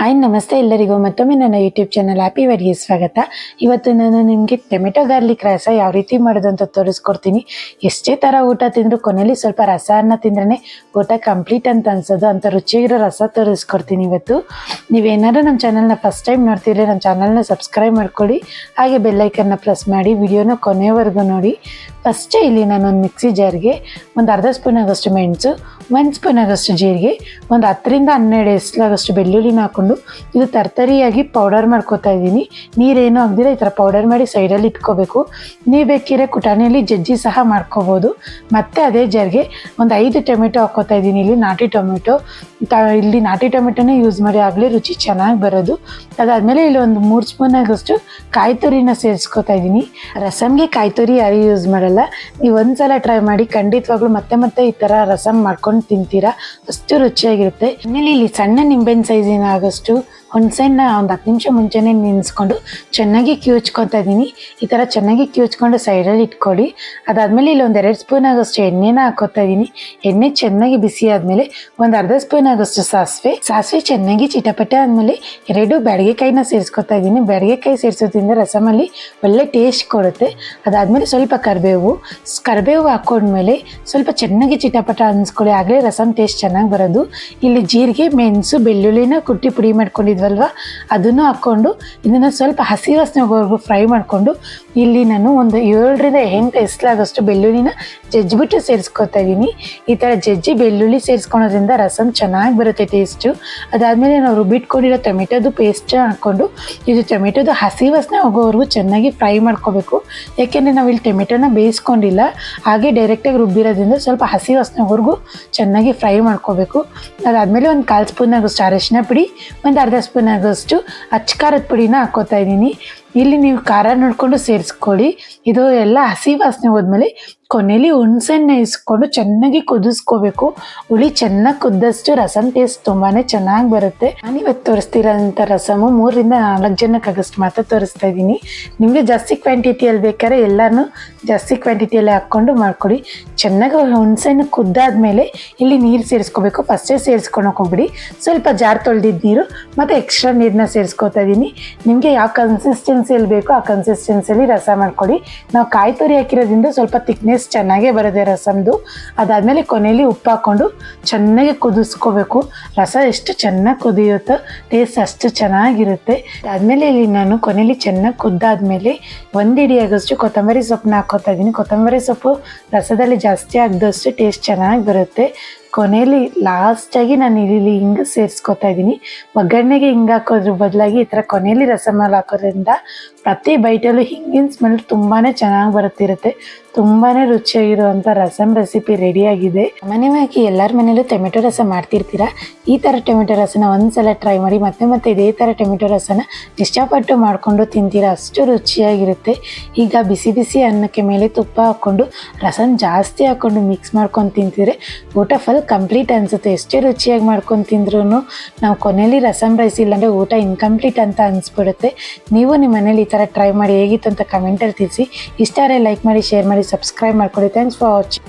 Hi, ನಮಸ್ತೆ ಎಲ್ಲರಿಗೂ. ಮತ್ತೊಮ್ಮೆ ನನ್ನ ಯೂಟ್ಯೂಬ್ ಚಾನಲ್ ಹ್ಯಾಪಿ ವೆರಿಗೆ ಸ್ವಾಗತ. ಇವತ್ತು ನಾನು ನಿಮಗೆ ಟೊಮೆಟೊ ಗಾರ್ಲಿಕ್ ರಸ ಯಾವ ರೀತಿ ಮಾಡೋದು ಅಂತ ತೋರಿಸ್ಕೊಡ್ತೀನಿ. ಎಷ್ಟೇ ಥರ ಊಟ ತಿಂದರೂ ಕೊನೆಯಲ್ಲಿ ಸ್ವಲ್ಪ ರಸ ಅನ್ನ ತಿಂದ್ರೇ ಊಟ ಕಂಪ್ಲೀಟ್ ಅಂತ ಅನ್ಸೋದು. ಅಂತ ರುಚಿಯಾಗಿರೋ ರಸ ತೋರಿಸ್ಕೊಡ್ತೀನಿ ಇವತ್ತು. ನೀವೇನಾದ್ರೂ ನಮ್ಮ ಚಾನಲ್ನ ಫಸ್ಟ್ ಟೈಮ್ ನೋಡ್ತಿದ್ರೆ ನಮ್ಮ ಚಾನಲ್ನ ಸಬ್ಸ್ಕ್ರೈಬ್ ಮಾಡ್ಕೊಳ್ಳಿ. ಹಾಗೆ ಬೆಲ್ಲೈಕನ್ನ ಪ್ರೆಸ್ ಮಾಡಿ ವಿಡಿಯೋನ ಕೊನೆವರೆಗೂ ನೋಡಿ. ಫಸ್ಟೇ ಇಲ್ಲಿ ನಾನು ಒಂದು ಮಿಕ್ಸಿ ಜಾರ್ಗೆ ಒಂದು ಅರ್ಧ ಸ್ಪೂನ್ ಆಗೋಷ್ಟು ಮೆಣಸು, ಒಂದು ಸ್ಪೂನ್ ಆಗೋಷ್ಟು ಜೀರಿಗೆ, ಒಂದು ಹತ್ತರಿಂದ ಹನ್ನೆರಡು ಎಸ್ಲಾಗಷ್ಟು ಬೆಳ್ಳುಳ್ಳಿನ ಹಾಕ್ಕೊಂಡು ಇದು ತರ್ತರಿಯಾಗಿ ಪೌಡರ್ ಮಾಡ್ಕೋತಾ ಇದ್ದೀನಿ. ನೀರೇನು ಹಾಕ್ದಿರ ಈ ಥರ ಪೌಡರ್ ಮಾಡಿ ಸೈಡಲ್ಲಿ ಇಟ್ಕೋಬೇಕು. ನೀವು ಬೇಕಿದ್ರೆ ಕುಟಾಣಿಯಲ್ಲಿ ಜಜ್ಜಿ ಸಹ ಮಾಡ್ಕೋಬೋದು. ಮತ್ತು ಅದೇ ಜರ್ಗೆ ಒಂದು ಐದು ಟೊಮೆಟೊ ಹಾಕೋತಾ ಇದ್ದೀನಿ. ಇಲ್ಲಿ ನಾಟಿ ಟೊಮೆಟೊ. ಇಲ್ಲಿ ನಾಟಿ ಟೊಮೆಟೊನೇ ಯೂಸ್ ಮಾಡಿ ಆಗಲಿ, ರುಚಿ ಚೆನ್ನಾಗಿ ಬರೋದು. ಅದಾದಮೇಲೆ ಇಲ್ಲಿ ಒಂದು ಮೂರು ಸ್ಪೂನ್ ಆಗೋಷ್ಟು ಕಾಯಿ ತುರಿನ ಸೇರಿಸ್ಕೊತಾ ಇದ್ದೀನಿ. ರಸಮ್ಗೆ ಕಾಯಿ ತುರಿ ಯಾರು ಯೂಸ್ ಮಾಡಲ್ಲ. ನೀವು ಒಂದ್ಸಲ ಟ್ರೈ ಮಾಡಿ ಖಂಡಿತವಾಗ್ಲೂ ಮತ್ತೆ ಮತ್ತೆ ಈ ಥರ ರಸಮ್ ಮಾಡ್ಕೊಂಡು ತಿಂತೀರಾ. ಅಷ್ಟು ರುಚಿಯಾಗಿರುತ್ತೆ. ಆಮೇಲೆ ಇಲ್ಲಿ ಸಣ್ಣ ನಿಂಬೆನ ಸೈಜಿನ ಆಗೋಷ್ಟು to ಹುಣಸೆಹಣ್ಣ ಒಂದು ಹತ್ತು ನಿಮಿಷ ಮುಂಚೆನೇ ನೆನೆಸ್ಕೊಂಡು ಚೆನ್ನಾಗಿ ಕಿವುಚ್ಕೊತಾ ಇದ್ದೀನಿ ಈ ಥರ ಚೆನ್ನಾಗಿ ಕಿವುಚ್ಕೊಂಡು ಸೈಡಲ್ಲಿ ಇಟ್ಕೊಳ್ಳಿ. ಅದಾದಮೇಲೆ ಇಲ್ಲಿ ಒಂದು ಎರಡು ಸ್ಪೂನ್ ಆಗೋಷ್ಟು ಎಣ್ಣೆನ ಹಾಕೋತಾ ಇದ್ದೀನಿ ಎಣ್ಣೆ ಚೆನ್ನಾಗಿ ಬಿಸಿ ಆದಮೇಲೆ ಒಂದು ಅರ್ಧ ಸ್ಪೂನ್ ಆಗೋಷ್ಟು ಸಾಸಿವೆ. ಸಾಸಿವೆ ಚೆನ್ನಾಗಿ ಚಿಟಪಟ ಆದಮೇಲೆ ಎರಡು ಬ್ಯಾಡಿಗೆಕಾಯಿನ ಸೇರಿಸ್ಕೊತಾ ಇದ್ದೀನಿ ಬ್ಯಾಡಿಗೆಕಾಯಿ ಸೇರಿಸೋದ್ರಿಂದ ರಸಮಲ್ಲಿ ಒಳ್ಳೆ ಟೇಸ್ಟ್ ಕೊಡುತ್ತೆ. ಅದಾದಮೇಲೆ ಸ್ವಲ್ಪ ಕರಿಬೇವು. ಕರಿಬೇವು ಹಾಕೊಂಡ್ಮೇಲೆ ಸ್ವಲ್ಪ ಚೆನ್ನಾಗಿ ಚಿಟಪಟ ಅನ್ಸ್ಕೊಳ್ಳಿ. ಆಗಲೇ ರಸಮ್ ಟೇಸ್ಟ್ ಚೆನ್ನಾಗಿ ಬರೋದು. ಇಲ್ಲಿ ಜೀರಿಗೆ, ಮೆಣಸು, ಬೆಳ್ಳುಳ್ಳಿನ ಕುಟ್ಟಿ ಪುಡಿ ಮಾಡ್ಕೊಂಡಿದ್ವಲ್ವ ಅದನ್ನು ಹಾಕ್ಕೊಂಡು ಇದನ್ನು ಸ್ವಲ್ಪ ಹಸಿ ವಾಸನೆವರೆಗೂ ಫ್ರೈ ಮಾಡಿಕೊಂಡು ಇಲ್ಲಿ ನಾನು ಒಂದು ಏಳರಿಂದ ಎಂಟು ಎಸ್ಲಾಗಷ್ಟು ಬೆಳ್ಳುಳ್ಳಿನ ಜಜ್ಜಿಬಿಟ್ಟು ಸೇರಿಸ್ಕೊತಾ ಇದ್ದೀನಿ. ಈ ಥರ ಜಜ್ಜಿ ಬೆಳ್ಳುಳ್ಳಿ ಸೇರಿಸ್ಕೊಳೋದ್ರಿಂದ ರಸಮ್ ಚೆನ್ನಾಗಿ ಬರುತ್ತೆ ಟೇಸ್ಟು. ಅದಾದಮೇಲೆ ನಾವು ರುಬ್ಬಿಟ್ಕೊಂಡಿರೋ ಟೊಮೆಟೊದು ಪೇಸ್ಟ್ ಹಾಕ್ಕೊಂಡು ಇದು ಟೊಮೆಟೊದು ಹಸಿ ವಾಸನೆ ಹೋಗೋವರೆಗೂ ಚೆನ್ನಾಗಿ ಫ್ರೈ ಮಾಡ್ಕೋಬೇಕು. ಯಾಕೆಂದರೆ ನಾವು ಇಲ್ಲಿ ಟೊಮೆಟೊನ ಬೇಯಿಸ್ಕೊಂಡಿಲ್ಲ. ಹಾಗೆ ಡೈರೆಕ್ಟಾಗಿ ರುಬ್ಬಿರೋದ್ರಿಂದ ಸ್ವಲ್ಪ ಹಸಿ ವಾಸನೆವರೆಗೂ ಚೆನ್ನಾಗಿ ಫ್ರೈ ಮಾಡ್ಕೋಬೇಕು. ಅದಾದಮೇಲೆ ಒಂದು ಕಾಲು ಸ್ಪೂನ್ ಸ್ಟಾರ್ ಅರಶಿನ ಪುಡಿ, ಒಂದು ಅರ್ಧ ಸ್ಪೂನ್ ಆಗೋಷ್ಟು ಅಚ್ಚ ಖಾರದ ಪುಡಿನ ಹಾಕೋತಾ ಇದ್ದೀನಿ. ಇಲ್ಲಿ ನೀವು ಖಾರ ನೋಡಿಕೊಂಡು ಸೇರಿಸ್ಕೊಳ್ಳಿ. ಇದು ಎಲ್ಲ ಹಸಿ ವಾಸನೆ ಹೋದ್ಮೇಲೆ ಕೊನೆಯಲ್ಲಿ ಹುಣಸೆಹಣ್ಣು ಇಸ್ಕೊಂಡು ಚೆನ್ನಾಗಿ ಕುದಿಸ್ಕೋಬೇಕು. ಹುಳಿ ಚೆನ್ನಾಗಿ ಕುದ್ದಷ್ಟು ರಸಮ್ ಟೇಸ್ಟ್ ತುಂಬಾ ಚೆನ್ನಾಗಿ ಬರುತ್ತೆ. ನಾನು ಇವತ್ತು ತೋರಿಸ್ತಿರೋಂಥ ರಸಮು ಮೂರರಿಂದ ನಾಲ್ಕು ಜನಕ್ಕೆ ಅಗಸ್ಟ್ ಮಾತ್ರ ತೋರಿಸ್ತಾ ಇದ್ದೀನಿ. ನಿಮಗೆ ಜಾಸ್ತಿ ಕ್ವಾಂಟಿಟಿಯಲ್ಲಿ ಬೇಕಾದ್ರೆ ಎಲ್ಲನೂ ಜಾಸ್ತಿ ಕ್ವಾಂಟಿಟಿಯಲ್ಲಿ ಹಾಕ್ಕೊಂಡು ಮಾಡ್ಕೊಡಿ. ಚೆನ್ನಾಗಿ ಹುಣಸೆಹಣ್ಣು ಕುದ್ದಾದ್ಮೇಲೆ ಇಲ್ಲಿ ನೀರು ಸೇರಿಸ್ಕೋಬೇಕು. ಫಸ್ಟೇ ಸೇರಿಸ್ಕೊಳಕ್ಕೆ ಹೋಗ್ಬಿಡಿ. ಸ್ವಲ್ಪ ಜಾರ್ ತೊಳೆದಿದ್ದ ನೀರು ಮತ್ತು ಎಕ್ಸ್ಟ್ರಾ ನೀರನ್ನ ಸೇರಿಸ್ಕೊತಾ ಇದ್ದೀನಿ. ನಿಮಗೆ ಯಾವ ಕನ್ಸಿಸ್ಟೆನ್ಸಿಯಲ್ಲಿ ಬೇಕೋ, ಆ ಕನ್ಸಿಸ್ಟೆನ್ಸಿಯಲ್ಲಿ ರಸ ಮಾಡ್ಕೊಳ್ಳಿ. ನಾವು ಕಾಯಿ ತುರಿ ಹಾಕಿರೋದ್ರಿಂದ ಸ್ವಲ್ಪ ತಿಕ್ನೆಸ್ ಚೆನ್ನಾಗೇ ಬರುತ್ತೆ ರಸಮ್ದು. ಅದಾದಮೇಲೆ ಕೊನೆಯಲ್ಲಿ ಉಪ್ಪು ಹಾಕ್ಕೊಂಡು ಚೆನ್ನಾಗಿ ಕುದಿಸ್ಕೋಬೇಕು. ರಸ ಎಷ್ಟು ಚೆನ್ನಾಗಿ ಕುದಿಯುತ್ತೋ ಟೇಸ್ಟ್ ಅಷ್ಟು ಚೆನ್ನಾಗಿರುತ್ತೆ. ಅದಾದಮೇಲೆ ಇಲ್ಲಿ ನಾನು ಕೊನೆಯಲ್ಲಿ ಚೆನ್ನಾಗಿ ಕುದ್ದಾದ್ಮೇಲೆ ಒಂದು ಆಗೋಷ್ಟು ಕೊತ್ತಂಬರಿ ಸೊಪ್ಪನ್ನ ಹಾಕೋತಾ ಇದ್ದೀನಿ. ಕೊತ್ತಂಬರಿ ಸೊಪ್ಪು ರಸದಲ್ಲಿ ಜಾಸ್ತಿ ಆಗದಷ್ಟು ಟೇಸ್ಟ್ ಚೆನ್ನಾಗಿ ಬರುತ್ತೆ. ಕೊನೆಯಲ್ಲಿ ಲಾಸ್ಟಾಗಿ ನಾನು ಇಲ್ಲಿ ಹಿಂಗೆ ಸೇರಿಸ್ಕೊತಾ ಇದ್ದೀನಿ ಒಗ್ಗರಣೆಗೆ ಹಿಂಗೆ ಹಾಕೋದ್ರ ಬದಲಾಗಿ ಈ ಥರ ಕೊನೆಯಲ್ಲಿ ರಸಮಲ್ ಹಾಕೋದ್ರಿಂದ ಪ್ರತಿ ಬೈಟಲ್ಲೂ ಹಿಂಗಿನ ಸ್ಮೆಲ್ ತುಂಬಾ ಚೆನ್ನಾಗಿ ಬರುತ್ತಿರುತ್ತೆ. ತುಂಬಾ ರುಚಿಯಾಗಿರುವಂಥ ರಸಮ್ ರೆಸಿಪಿ ರೆಡಿಯಾಗಿದೆ ಸಾಮಾನ್ಯವಾಗಿ ಎಲ್ಲರ ಮನೇಲೂ ಟೊಮೆಟೊ ರಸ ಮಾಡ್ತಿರ್ತೀರ? ಈ ಥರ ಟೊಮೆಟೊ ರಸನ ಒಂದ್ಸಲ ಟ್ರೈ ಮಾಡಿ ಮತ್ತೆ ಮತ್ತೆ ಇದೇ ಥರ ಟೊಮೆಟೊ ರಸನ ಇಷ್ಟಪಟ್ಟು ಮಾಡಿಕೊಂಡು ತಿಂತೀರಾ? ಅಷ್ಟು ರುಚಿಯಾಗಿರುತ್ತೆ. ಈಗ ಬಿಸಿ ಬಿಸಿ ಅನ್ನಕ್ಕೆ ಮೇಲೆ ತುಪ್ಪ ಹಾಕ್ಕೊಂಡು, ರಸನ ಜಾಸ್ತಿ ಹಾಕ್ಕೊಂಡು ಮಿಕ್ಸ್ ಮಾಡ್ಕೊಂಡು ತಿಂತಿದ್ರೆ ಊಟ ಫುಲ್ ಕಂಪ್ಲೀಟ್ ಅನಿಸುತ್ತೆ. ಎಷ್ಟೇ ರುಚಿಯಾಗಿ ಮಾಡ್ಕೊಂಡು ತಿಂದ್ರೂ ನಾವು ಕೊನೆಯಲ್ಲಿ ರಸಮ್ ರೈಸ್ ಇಲ್ಲಾಂದರೆ ಊಟ ಇನ್ಕಂಪ್ಲೀಟ್ ಅಂತ ಅನಿಸ್ಬಿಡುತ್ತೆ. ನೀವು ನಿಮ್ಮ ಮನೇಲಿ ಈ ಥರ ಟ್ರೈ ಮಾಡಿ ಹೇಗಿತ್ತು ಅಂತ ಕಮೆಂಟಲ್ಲಿ ತಿಳಿಸಿ. ಇಷ್ಟ ಲೈಕ್ ಮಾಡಿ ಶೇರ್ ಮಾಡಿ ಸಬ್ಸ್ಕ್ರೈಬ್ ಮಾಡ್ಕೊಳ್ಳಿ. Thanks for watching